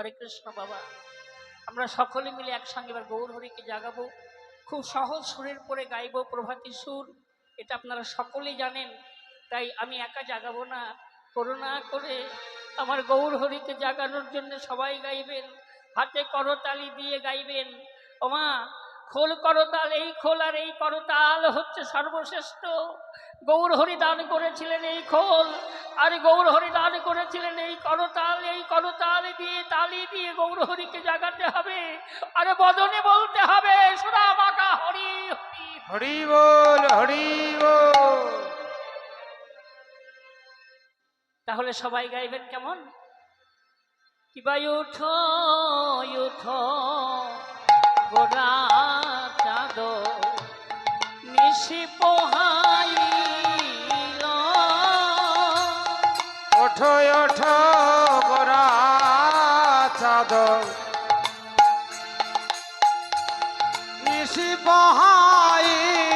হরে কৃষ্ণ বাবা। আমরা সকলে মিলে একসঙ্গে এবার গৌর হরিকে জাগাবো। খুব সহজ সুরের পরে গাইব প্রভাতী সুর। এটা আপনারা সকলেই জানেন, তাই আমি একা জাগাবো না। করোনা করে আমার গৌর হরিকে জাগানোর জন্য সবাই গাইবেন। হাতে করতালি দিয়ে গাইবেন। ওমা খোল করতাল এই খোল আর এই করতাল হচ্ছে সর্বশ্রেষ্ঠ। গৌর হরি দান করেছিলেন এই খোল আর গৌর হরি দান করেছিলেন এই করতাল এই করতাল দিয়ে তালি দিয়ে গৌর হরিকে জাগাতে হবে আরে বদনে বলতে হবে সুরা মাকা হরি হরি। হরি বল হরি বল। তাহলে সবাই গাইবেন কেমন? কিবাই উঠো উঠো। ওঠো ওঠো গোরা বহাইল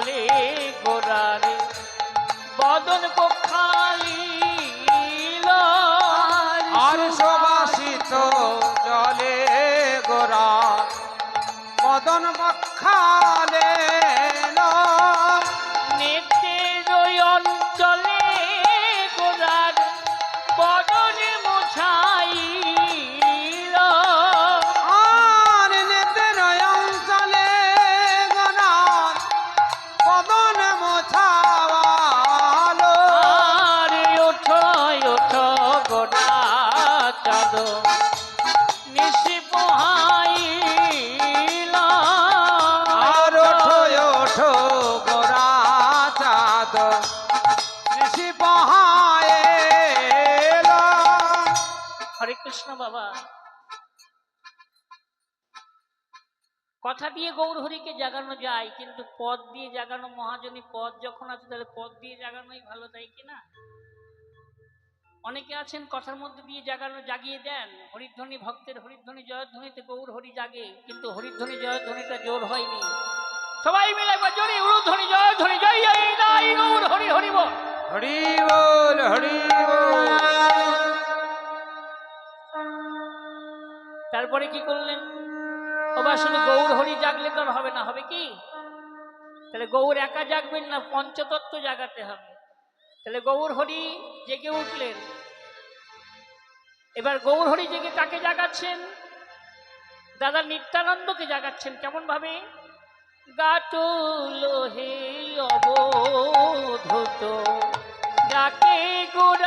জলে গোড়ারে বদন কৃষ্ণ বাবা। কথা দিয়ে গৌর হরিকে জাগানো যায়, কিন্তু পদ দিয়ে জাগানো, মহাজনী পদ যখন আছে, তাহলে পদ দিয়ে জাগানোই ভালো, তাই কি না? অনেকে আছেন কথার মধ্যে দিয়ে জাগানো, জাগিয়ে দেন। হরিধ্বনি ভক্তের হরিধ্বনি, জয়ধ্বনিতে গৌর হরি জাগে, কিন্তু হরিধ্বনি, জয়ধ্বনিটা জোর হয়নি। সবাই মিলে একবার জোরে উরুধ্বনি জয়ধ্বনি, জয় জয় হরি হরি বল। হরি বল হরি বল। তারপরে কি করলেন? ওবা শুধু গৌর হরি জাগলে তো হবে না, হবে কি? তাহলে গৌর একা জাগবেন না, পঞ্চতত্ত্ব জাগাতে হবে। তাহলে গৌর হরি জেগে উঠলেন। এবার গৌর হরি জেগে কাকে জাগাচ্ছেন? দাদা নিত্যানন্দকে জাগাচ্ছেন, কেমন ভাবে? গাটুল হে অবোধত ডাকে গোড়ারা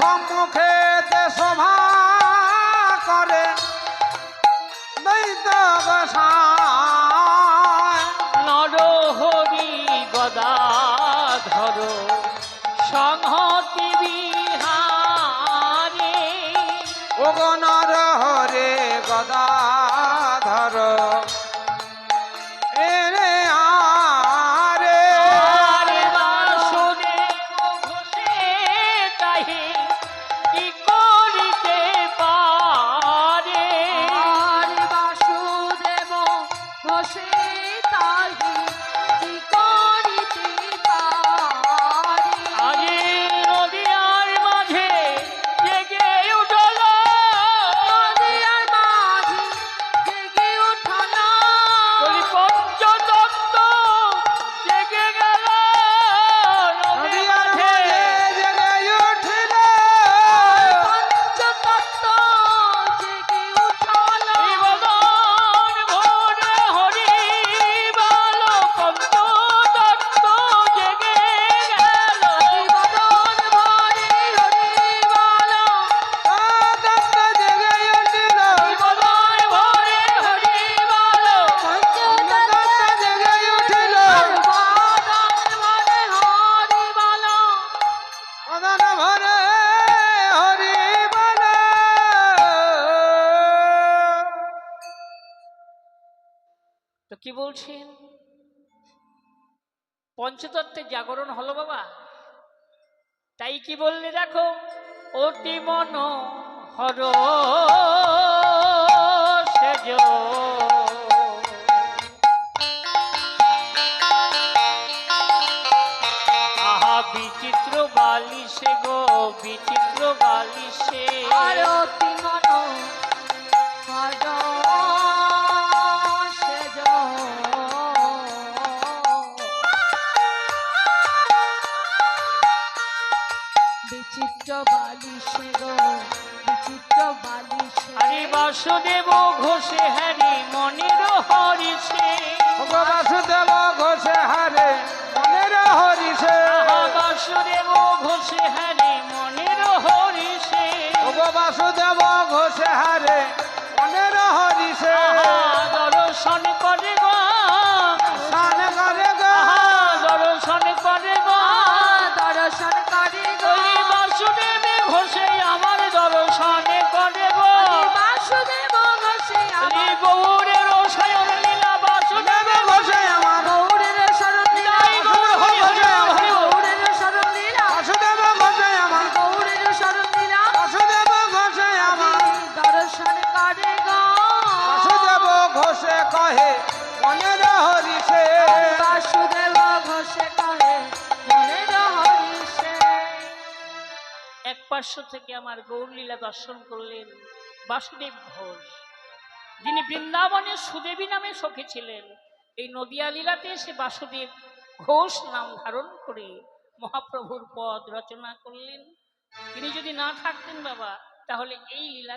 সম্মুখে সভা করে দৈত হরি গদা ধর সংহতি বিহারে। ওগনর হরে গদাধর বলছেন পঞ্চতত্ত্বের জাগরণ হলো বাবা। তাই কি বললে দেখো, অতি মন হর আহা বিচিত্র বালিশে গো, বিচিত্র বালিশে। আরতি মন বাসুদেব ঘোষে হরি মনির হরিষে বাসুদেব ঘোষে হারে পার্শ্ব থেকে আমার গৌরলীলা দর্শন করলেন বাসুদেব ঘোষ, যিনি বৃন্দাবনে সুদেবী নামে সখী ছিলেন। এই নদিয়া লীলাতে সে বাসুদেব ঘোষ নাম ধারণ করে মহাপ্রভুর পদ রচনা করলেন। তিনি যদি না থাকতেন বাবা, তাহলে এই লীলা